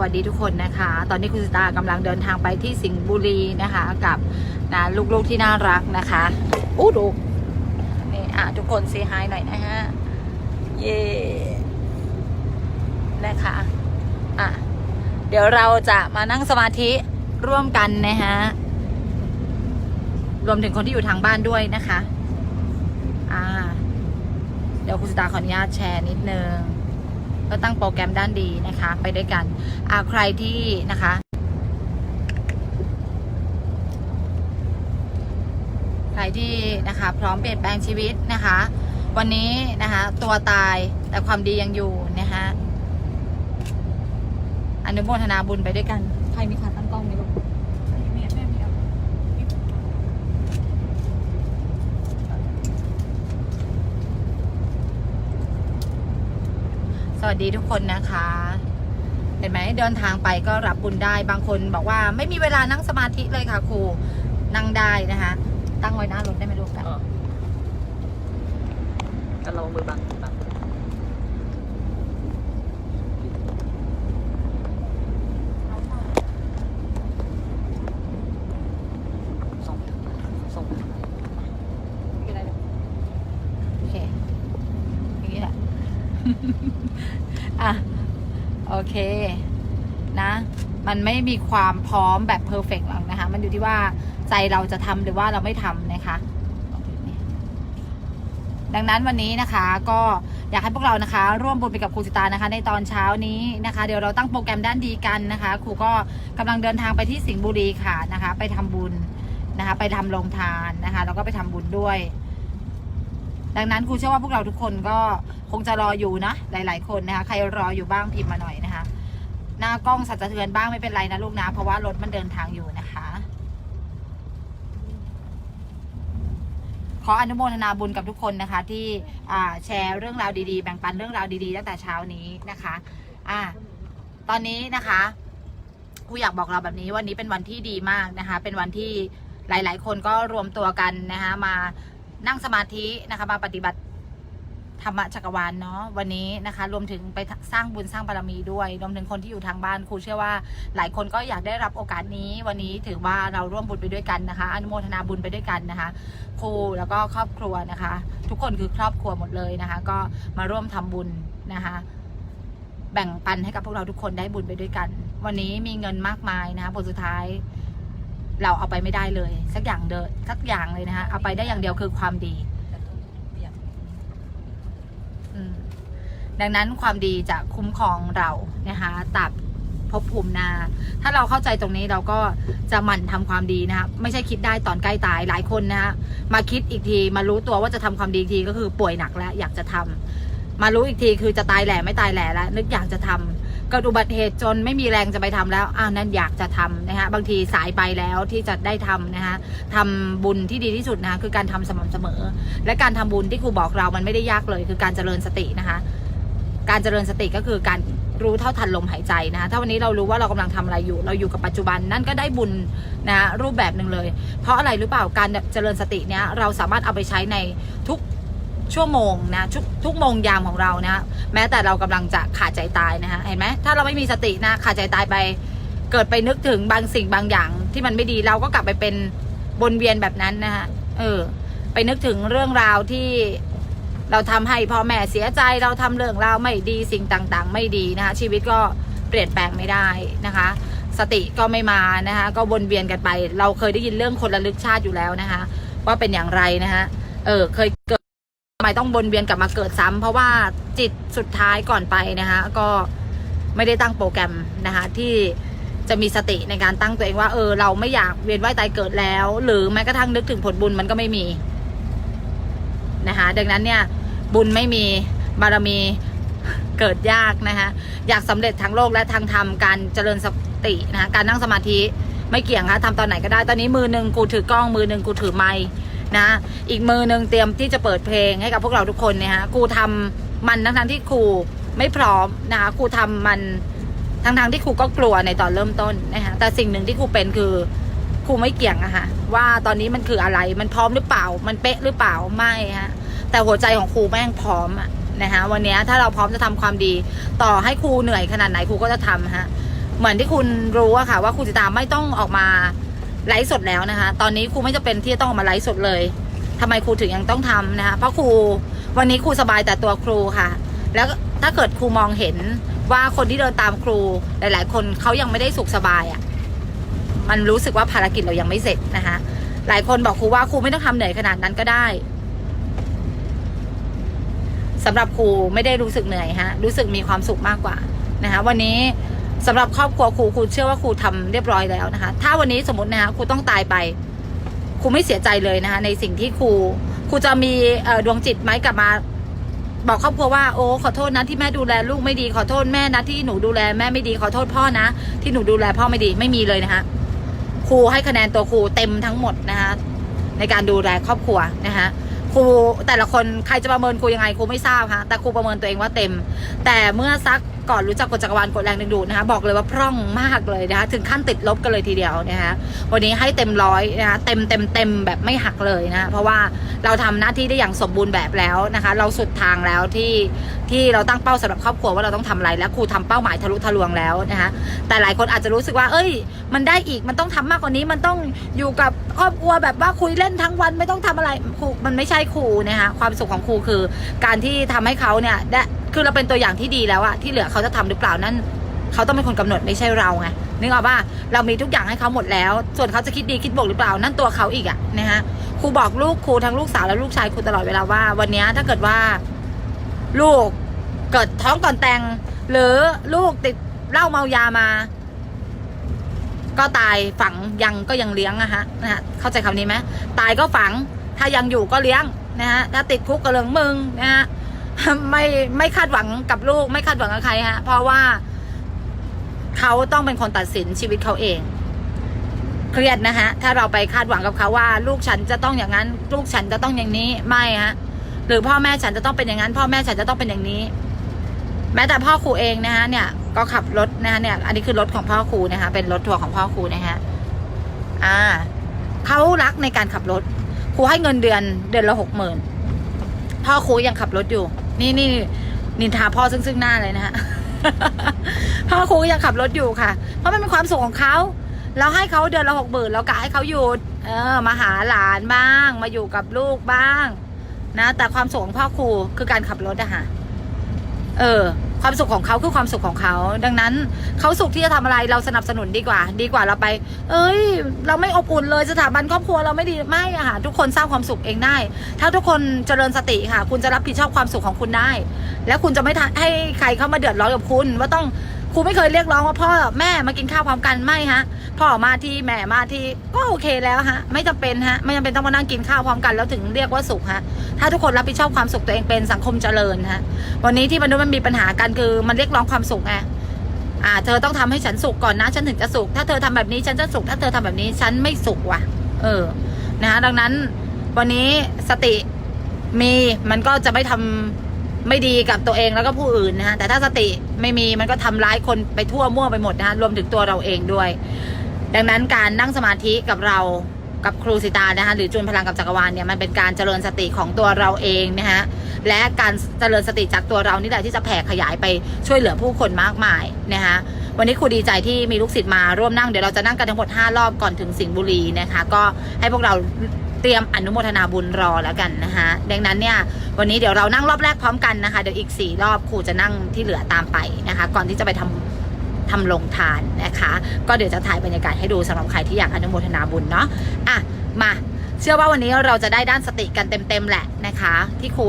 วัสดีทุกคนนะคะ ตอนนี้คุณสตากำลังเดินทางไปที่สิงห์บุรีนะคะ กับนะลูกๆที่น่ารักนะคะอู้ดูนี่อะทุกคนเซฮายหน่อยนะฮะ เย่นะคะอะเดี๋ยวเราจะมานั่งสมาธิร่วมกันนะฮะ รวมถึงคนที่อยู่ทางบ้านด้วยนะคะ อ่า เดี๋ยวคุณสตาขออนุญาตแชร์นิดนึง ก็ตั้งโปรแกรมด้านดีนะคะ ไปด้วยกันอ่าใครที่นะคะใครที่นะคะพร้อมเปลี่ยนแปลงชีวิตนะคะ วันนี้นะคะตัวตายแต่ความดียังอยู่นะคะอนุโมทนาบุญไปด้วยกัน ใครมีขาตั้งกล้องไหมลูก วัสดีทุกคนนะคะ เห็นไหมเดินทางไปก็รับบุญได้บางคนบอกว่าไม่มีเวลานั่งสมาธิเลยค่ะครูนั่งได้นะคะ ตั้งไว้หน้ารถได้ไหมลูกกันเรามือบังบังส่งส่ง ไม่เป็นไรหรอกโอเคอย่างนี้แหละ อะ โอเค นะ มันไม่มีความพร้อมแบบเพอร์เฟกต์หรอกนะคะ มันอยู่ที่ว่าใจเราจะทำหรือว่าเราไม่ทำนะคะดังนั้นวันนี้นะคะก็อยากให้พวกเรานะคะ ร่วมบุญไปกับครูสิตานะคะ ในตอนเช้านี้นะคะ เดี๋ยวเราตั้งโปรแกรมด้านดีกันนะคะครูก็กำลังเดินทางไปที่สิงห์บุรีค่ะนะคะ ไปทำบุญนะคะ ไปทำโรงทานนะคะแล้วก็ไปทำบุญด้วย ดังนั้นครูเชื่อว่าพวกเราทุกคนก็คงจะรออยู่นะหลาย ๆ คนนะคะ ใครรออยู่บ้างพิมพ์มาหน่อยนะ หน้ากล้องสั่นสะเทือนบ้างไม่เป็นไรนะลูกนะเพราะว่ารถมันเดินทางอยู่นะคะ ขออนุโมทนาบุญกับทุกคนนะคะ ที่แชร์เรื่องราวดีๆ แบ่งปันเรื่องราวดีๆตั้งแต่เช้านี้นะคะ อ่า ตอนนี้นะคะครูอยากบอกเราแบบนี้วันนี้เป็นวันที่ดีมากนะคะ เป็นวันที่หลาย ๆ คนก็รวมตัวกันนะคะมานั่งสมาธินะคะมาปฏิบัติ ธรรมจักรวาลเนาะวันนี้นะคะ รวมถึงไปสร้างบุญสร้างบารมีด้วย รวมถึงคนที่อยู่ทางบ้านครูเชื่อว่า หลายคนก็อยากได้รับโอกาสนี้ วันนี้ถือว่าเราร่วมบุญไปด้วยกันนะคะ อนุโมทนาบุญไปด้วยกันนะคะครูแล้วก็ครอบครัวนะคะ ทุกคนคือครอบครัวหมดเลยนะคะ ก็มาร่วมทำบุญนะคะ แบ่งปันให้กับพวกเราทุกคนได้บุญไปด้วยกัน วันนี้มีเงินมากมายนะคะผลสุดท้าย เราเอาไปไม่ได้เลย สักอย่างเดิสักอย่างเลยนะคะเอาไปได้อย่างเดียวคือความดี อืม ดังนั้นความดีจะคุ้มครองเรานะคะตับภพภูมินา ถ้าเราเข้าใจตรงนี้เราก็จะหมั่นทำความดีนะคะไม่ใช่คิดได้ตอนใกล้ตายหลายคนนะคะมาคิดอีกทีมารู้ตัวว่าจะทำความดีอีกทีก็คือป่วยหนักแล้วอยากจะทำมารู้อีกทีคือจะตายแหล่ไม่ตายแหล่แล้ว นึกอยากจะทำเกิดอุบัติเหตุจนไม่มีแรงจะไปทำแล้วอ้าวนั่นอยากจะทำนะคะบางทีสายไปแล้วที่จะได้ทำนะคะทำบุญที่ดีที่สุดนะคะคือการทำสม่ำเสมอ และการทำบุญที่ครูบอกเรามันไม่ได้ยากเลย คือการเจริญสตินะคะ การเจริญสติก็คือการรู้เท่าทันลมหายใจนะคะถ้าวันนี้เรารู้ว่าเรากำลังทำอะไรอยู่ เราอยู่กับปัจจุบันนั่นก็ได้บุญนะรูปแบบหนึ่งเลย เพราะอะไรหรือเปล่าการเจริญสติเนี้ยเราสามารถเอาไปใช้ในทุกชั่วโมงนะทุกทุกโมงยามของเรานะแม้แต่เรากำลังจะขาดใจตายนะคะเห็นไหมถ้าเราไม่มีสตินะขาดใจตายไป เกิดไปนึกถึงบางสิ่งบางอย่าง ที่มันไม่ดีเราก็กลับไปเป็นวนเวียนแบบนั้นนะคะเออไปนึกถึงเรื่องราวที่ เราทำให้พ่อแม่เสียใจเราทำเรื่องราวไม่ดีสิ่งต่างๆ ไม่ดีนะคะ ชีวิตก็เปลี่ยนแปลงไม่ได้นะคะ สติก็ไม่มานะคะ ก็วนเวียนกันไป เราเคยได้ยินเรื่องคนระลึกชาติอยู่แล้วนะคะ ว่าเป็นอย่างไรนะคะเออเคยเกิดทำไมต้องวนเวียนกลับมาเกิดซ้ำเพราะว่าจิตสุดท้ายก่อนไปนะคะก็ไม่ได้ตั้งโปรแกรมนะคะที่จะมีสติในการตั้งตัวเองว่า เออ เราไม่อยากเวียนว่ายตายเกิดแล้ว หรือแม้กระทั่งนึกถึงผลบุญมันก็ไม่มีนะคะดังนั้นเนี่ย บุญไม่มีบารมีเกิดยากนะคะอยากสำเร็จทั้งโลกและทางธรรมการเจริญสตินะคะการนั่งสมาธิไม่เกี่ยงค่ะทำตอนไหนก็ได้ตอนนี้มือหนึ่งกูถือกล้องมือหนึ่งกูถือไม้นะอีกมือหนึ่งเตรียมที่จะเปิดเพลงให้กับพวกเราทุกคนเนี่ยฮะกูทำมันทั้งทั้งๆที่ครูไม่พร้อมนะคะครูทำมันทั้งทั้งๆที่ครูก็กลัวในตอนเริ่มต้นนะคะแต่สิ่งหนึ่งที่ครูเป็นคือครูไม่เกี่ยงอะค่ะว่าตอนนี้มันคืออะไรมันพร้อมหรือเปล่า มันเป๊ะหรือเปล่าไม่ฮะ แต่หัวใจของครูแม่งพร้อมอะนะคะวันนี้ถ้าเราพร้อมจะทำความดี ต่อให้ครูเหนื่อยขนาดไหนครูก็จะทำฮะเหมือนที่คุณรู้อะค่ะว่าครูจิตาไม่ต้องออกมาไลฟ์สดแล้วนะคะ ตอนนี้ครูไม่จำเป็นที่จะต้องออกมาไลฟ์สดเลยทำไมครูถึงยังต้องทำนะคะเพราะครูวันนี้ครูสบายแต่ตัวครูค่ะ แล้วถ้าเกิดครูมองเห็นว่าคนที่เดินตามครูหลาย ๆ คนเขายังไม่ได้สุขสบายอะมันรู้สึกว่าภารกิจเรายังไม่เสร็จนะคะหลายคนบอกครูว่าครูไม่ต้องทำเหนื่อยขนาดนั้นก็ได้ สำหรับครูไม่ได้รู้สึกเหนื่อยฮะรู้สึกมีความสุขมากกว่านะคะวันนี้สำหรับครอบครัวครูครูเชื่อว่าครูทำเรียบร้อยแล้วนะคะ ถ้าวันนี้สมมตินะคะครูต้องตายไปครูไม่เสียใจเลยนะคะในสิ่งที่ครูครูจะมีดวงจิตไหมกลับมา บอกครอบครัวว่าโอ้ขอโทษนะที่แม่ดูแลลูกไม่ดีขอโทษแม่นะที่หนูดูแลแม่ไม่ดีขอโทษพ่อนะ ที่หนูดูแลพ่อไม่ดีไม่มีเลยนะคะครูให้คะแนนตัวครูเต็มทั้งหมดนะคะในการดูแลครอบครัวนะคะ รูแต่ละคนใครจะประเมินครูยังไงครูไม่ทราบค่ะแต่ครูประเมินตัวเองว่าเต็ม แต่เมื่อซักก่อนรู้จักกฎจักรวาลกฎแรงดึงดูดนะคะบอกเลยว่าพร่องมากเลยนะคะถึงขั้นติดลบกันเลยทีเดียวนะคะวันนี้ให้เต็มร้อยนะคะเต็มเต็มเต็มแบบไม่หักเลยนะะเพราะว่าเราทำหน้าที่ได้อย่างสมบูรณ์แบบแล้วนะคะ เราสุดทางแล้วที่ที่เราตั้งเป้าสำหรับครอบครัวว่าเราต้องทำอะไรและครูทำเป้าหมายทะลุทะลวงแล้วนะคะแต่หลายคนอาจจะรู้สึกว่า เอ้ย มันได้อีกมันต้องทำมากกว่านี้มันต้องอยู่กับ ครอบครัวแบบว่าคุยเล่นทั้งวันไม่ต้องทำอะไรครูมันไม่ใช่ครูนะคะความสุขของครูคือ การที่ทำให้เขาเนี่ยได้คือเราเป็นตัวอย่างที่ดีแล้วอะที่เหลือเขาจะทำหรือเปล่านั่นเขาต้องเป็นคนกำหนดไม่ใช่เราไงนึกออกป่ะเรามีทุกอย่างให้เขาหมดแล้ว ส่วนเขาจะคิดดีคิดบวกหรือเปล่านั่นตัวเขาอีกอะนะฮะครูบอกลูกครูทั้งลูกสาวและลูกชายครูตลอดเวลาว่า วันนี้ถ้าเกิดว่า ลูกเกิดท้องก่อนแต่ง หรือลูกติดเหล้าเมายามา ก็ตายฝังยังก็ยังเลี้ยงนะฮะนะฮะเข้าใจคำนี้ไหมตายก็ฝัง ถ้ายังอยู่ก็เลี้ยงนะฮะถ้าติดคุกก็เรื่องมึงนะฮะไม่ไม่คาดหวังกับลูก ไม่คาดหวังกับใครฮะ เพราะว่าเขาต้องเป็นคนตัดสินชีวิตเขาเอง เครียดนะฮะ ถ้าเราไปคาดหวังกับเขาว่า ลูกฉันจะต้องอย่างนั้น ลูกฉันจะต้องอย่างนี้ไม่ฮะ หรือพ่อแม่ฉันจะต้องเป็นอย่างนั้น พ่อแม่ฉันจะต้องเป็นอย่างนี้ แม้แต่พ่อครูเองนะฮะเนี่ยก็ขับรถนะฮะเนี่ย อันนี้คือรถของพ่อครูนะคะ เป็นรถทัวร์ของพ่อครูนะฮะอ่าเขารักในการขับรถครูให้เงินเดือนเดือนละหกหมื่นพ่อครูยังขับรถอยู่ นี่นี่นินทาพ่อซึ่งซึ่งหน้าเลยนะฮะพ่อครูยังขับรถอยู่ค่ะ เพราะมันเป็นความสุขของเขาเราให้เขาเดือนละหกหมื่นเรากะให้เขาหยุดเออมาหาหลานบ้าง มาอยู่กับลูกบ้าง นะ แต่ความสุขของพ่อครูคือการขับรถอะค่ะ เออ ความสุขของเขาคือความสุขของเขา ดังนั้นเขาสุขที่จะทำอะไรเราสนับสนุนดีกว่า ดีกว่าเราไป เอ้ย เราไม่อบอุ่นเลยสถาบันครอบครัวเราไม่ดีไม่อะค่ะทุกคนสร้างความสุขเองได้ ถ้าทุกคนเจริญสติค่ะ คุณจะรับผิดชอบความสุขของคุณได้ และคุณจะไม่ให้ใครเข้ามาเดือดร้อนกับคุณว่าต้อง รูไม่เคยเรียกร้องว่าพ่อแม่มากินข้าวพร้อมกันไม่ฮะ พ่อมาที่แม่มาที่ก็โอเคแล้วฮะ ไม่จำเป็นฮะ ไม่จำเป็นต้องมานั่งกินข้าวพร้อมกันแล้วถึงเรียกว่าสุขฮะ ถ้าทุกคนรับผิดชอบความสุขตัวเองเป็นสังคมเจริญฮะ วันนี้ที่มนุษย์มันมีปัญหากันคือมันเรียกร้องความสุขไงอ่า เธอต้องทำให้ฉันสุขก่อนนะ ฉันถึงจะสุข ถ้าเธอทำแบบนี้ฉันจะสุข ถ้าเธอทำแบบนี้ฉันไม่สุขว่ะ เออ นะคะดังนั้นวันนี้สติมีมันก็จะไม่ทำไม่ดีกับตัวเองแล้วก็ผู้อื่นนะฮะ แต่ถ้าสติ ไม่มีมันก็ทำร้ายคนไปทั่วมั่วไปหมดนะฮะรวมถึงตัวเราเองด้วย ดังนั้นการนั่งสมาธิกับเรากับครูสิตานะคะหรือจูนพลังกับจักรวาลเนี่ยมันเป็นการเจริญสติของตัวเราเองนะฮะและการเจริญสติจากตัวเรานี่แหละที่จะแผ่ขยายไปช่วยเหลือผู้คนมากมายนะคะวันนี้ครูดีใจที่มีลูกศิษย์มาร่วมนั่งเดี๋ยวเราจะนั่งกันทั้งหมด 5 รอบก่อนถึงสิงห์บุรีนะคะก็ให้พวกเราเตรียมอนุโมทนาบุญรอแล้วกันนะคะดังนั้นเนี่ย วันนี้เดี๋ยวเรานั่งรอบแรกพร้อมกันนะคะ เดี๋ยวอีก4รอบครูจะนั่งที่เหลือตามไปนะคะ ก่อนที่จะไปทำทำลงทานนะคะ ก็เดี๋ยวจะถ่ายบรรยากาศให้ดูสำหรับใครที่อยากอนุโมทนาบุญเนาะอะมาเชื่อว่าวันนี้เราจะได้ด้านสติกันเต็มๆแหละนะคะ ที่ครู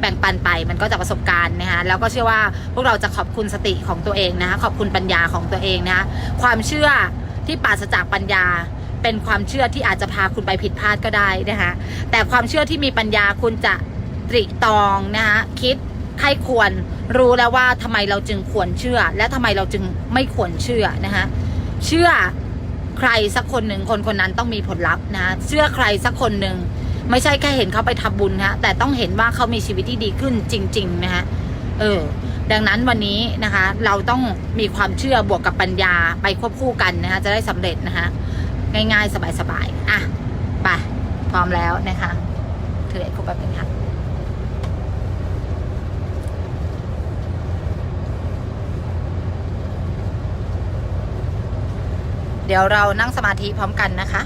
แบ่งปันไปมันก็จากประสบการณ์นะคะแล้วก็เชื่อว่าพวกเราจะขอบคุณสติของตัวเองนะคะขอบคุณปัญญาของตัวเองนะคะความเชื่อที่ปราศจากปัญญาเป็นความเชื่อที่อาจจะพาคุณไปผิดพลาดก็ได้นะคะแต่ความเชื่อที่มีปัญญาคุณจะ ตริตองนะคะคิดใครควรรู้แล้วว่าทำไมเราจึงควรเชื่อ และทำไมเราจึงไม่ควรเชื่อนะคะเชื่อใครสักคนหนึ่งคนคนนั้นต้องมีผลลัพธ์นะเชื่อใครสักคนหนึ่งไม่ใช่แค่เห็นเขาไปทำบุญนะแต่ต้องเห็นว่าเขามีชีวิตที่ดีขึ้นจริง ๆ นะคะเออ ดังนั้นวันนี้นะคะ เราต้องมีความเชื่อบวกกับปัญญาไปควบคู่กันนะคะจะได้สำเร็จนะคะง่ายๆ สบายๆอะไปพร้อมแล้วนะคะถือไอ้ครบแบบนึงค่ะ เดี๋ยวเรานั่งสมาธิพร้อมกันนะคะ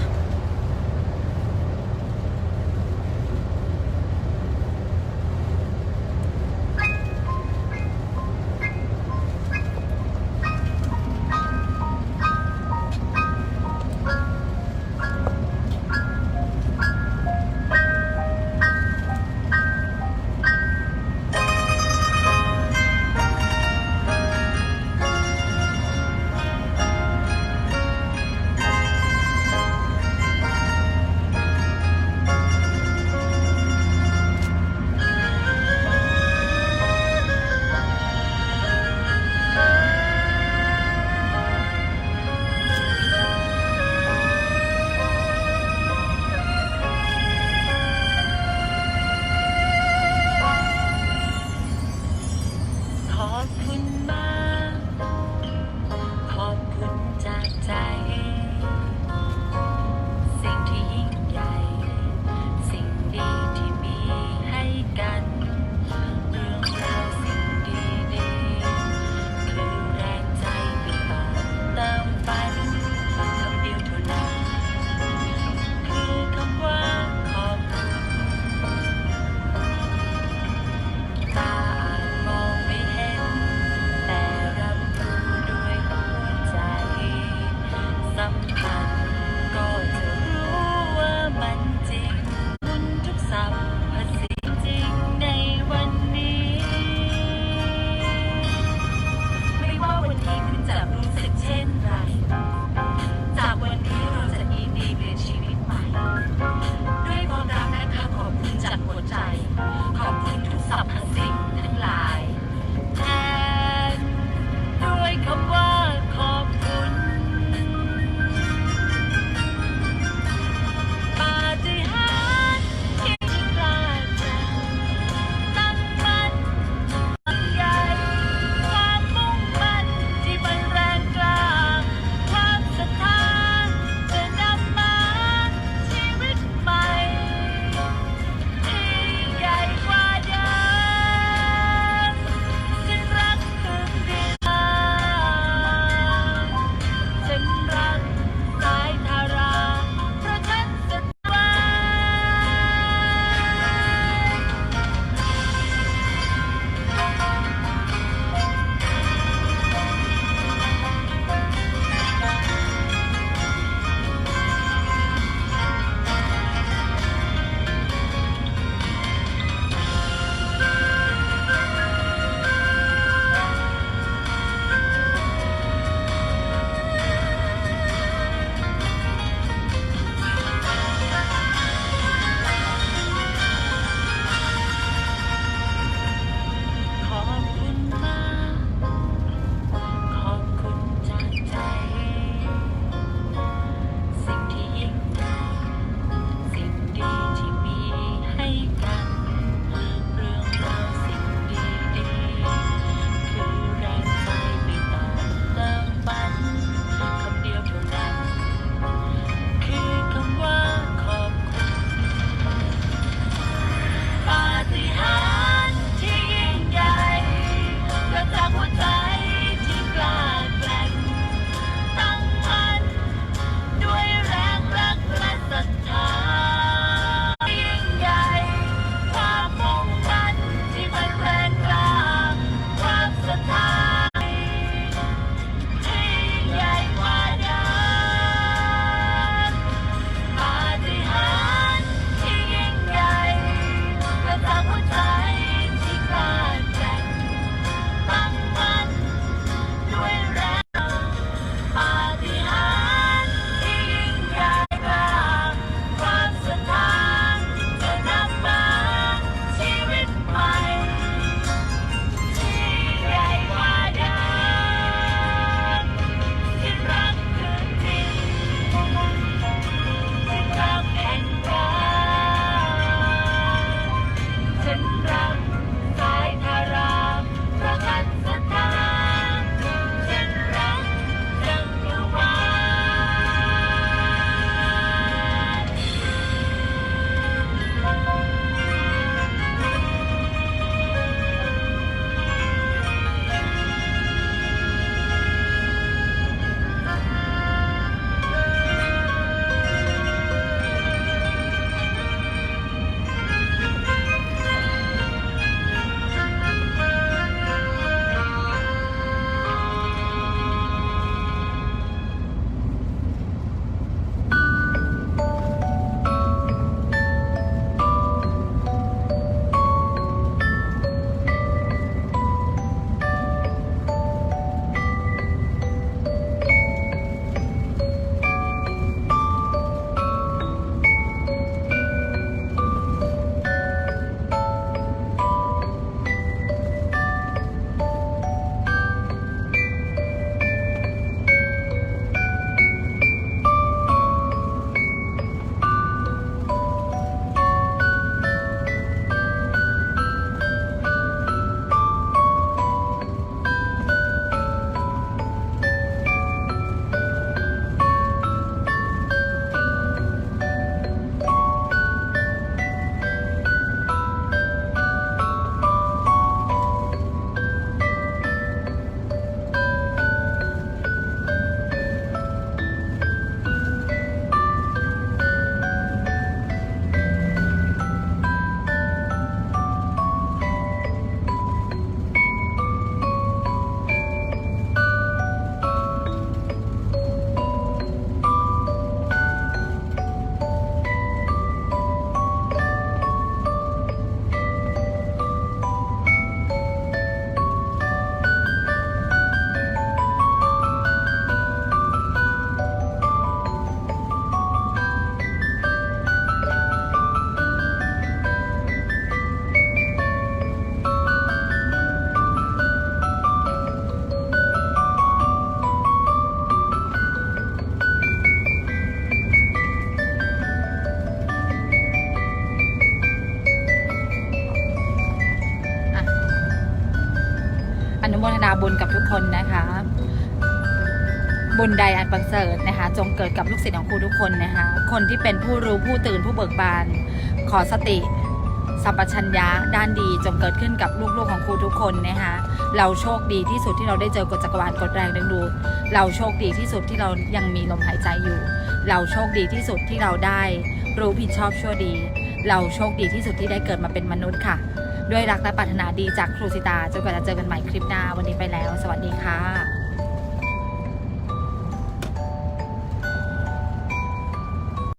บุญใดอันประเสริฐนะคะ จงเกิดกับลูกศิษย์ของครูทุกคนนะคะ คนที่เป็นผู้รู้ผู้ตื่นผู้เบิกบาน ขอสติสัมปชัญญะด้านดีจงเกิดขึ้นกับลูกๆของครูทุกคนนะคะเราโชคดีที่สุดที่เราได้เจอกฎจักรวาลกฎแรงดึงดูดเราโชคดีที่สุดที่เรายังมีลมหายใจอยู่ เราโชคดีที่สุดที่เราได้รู้ผิดชอบชั่วดี เราโชคดีที่สุดที่ได้เกิดมาเป็นมนุษย์ค่ะ ด้วยรักและปรารถนาดีจากครูสิตาจนกว่าจะเจอกันใหม่คลิปหน้าวันนี้ไปแล้ว สวัสดีค่ะ